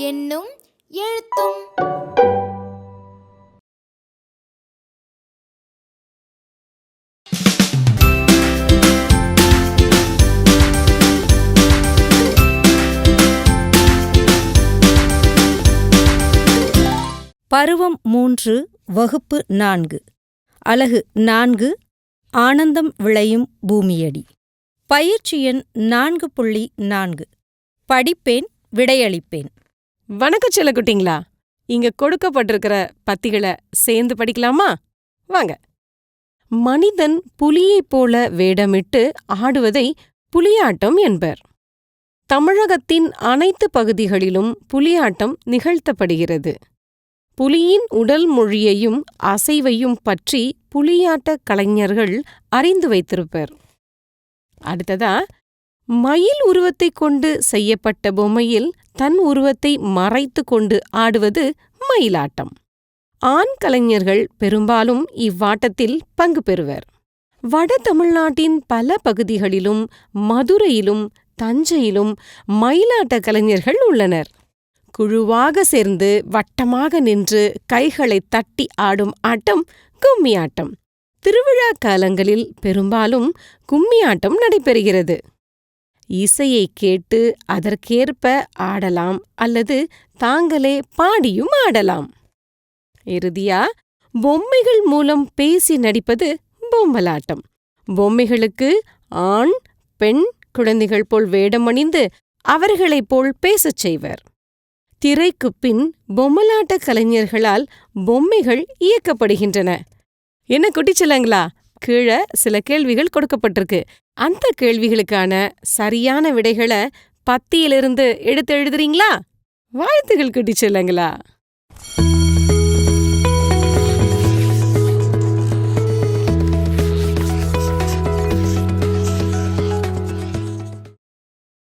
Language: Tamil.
என்னும் எழுத்தும். பருவம் மூன்று வகுப்பு நான்கு. அலகு நான்கு ஆனந்தம் விளையும் பூமியடி. பயிற்சி எண் நான்கு புள்ளி நான்கு. படிப்பேன் விடையளிப்பேன். வணக்கம் செல்லக்குட்டிங்களா இங்க கொடுக்கப்பட்டிருக்கிற பத்திகளை சேர்ந்து படிக்கலாமா? வாங்க. மனிதன் புலியைப் போல வேடமிட்டு ஆடுவதை புலியாட்டம் என்பர். தமிழகத்தின் அனைத்து பகுதிகளிலும் புலியாட்டம் நிகழ்த்தப்படுகிறது. புலியின் உடல் மொழியையும் அசைவையும் பற்றி புலியாட்ட கலைஞர்கள் அறிந்து வைத்திருப்பர். அடுத்ததா மயில் உருவத்தைக் கொண்டு செய்யப்பட்ட பொம்மையில் தன் உருவத்தை மறைத்து கொண்டு ஆடுவது மயிலாட்டம். ஆண் கலைஞர்கள் பெரும்பாலும் இவ்வாட்டத்தில் பங்கு பெறுவர். வட தமிழ்நாட்டின் பல பகுதிகளிலும் மதுரையிலும் தஞ்சையிலும் மயிலாட்ட கலைஞர்கள் உள்ளனர். குழுவாக சேர்ந்து வட்டமாக நின்று கைகளை தட்டி ஆடும் ஆட்டம் கும்மி ஆட்டம் திருவிழா காலங்களில் பெரும்பாலும் கும்மி ஆட்டம் நடைபெறுகிறது. இசையை கேட்டு அதற்கேற்ப ஆடலாம் அல்லது தாங்களே பாடியும் ஆடலாம். இறுதியா பொம்மைகள் மூலம் பேசி நடிப்பது பொம்மலாட்டம். பொம்மைகளுக்கு ஆண் பெண் குழந்தைகள் போல் வேடமணிந்து அவர்களைப் போல் பேசச் செய்வர். திரைக்குப் பின் பொம்மலாட்ட கலைஞர்களால் பொம்மைகள் இயக்கப்படுகின்றன. என்ன குட்டிச்சலங்களா கீழே சில கேள்விகள் கொடுக்கப்பட்டிருக்கு. அந்த கேள்விகளுக்கான சரியான விடைகளை பத்தியிலிருந்து எடுத்து எழுதுறீங்களா? வாழ்த்துகள் குட்டிச்சலங்களா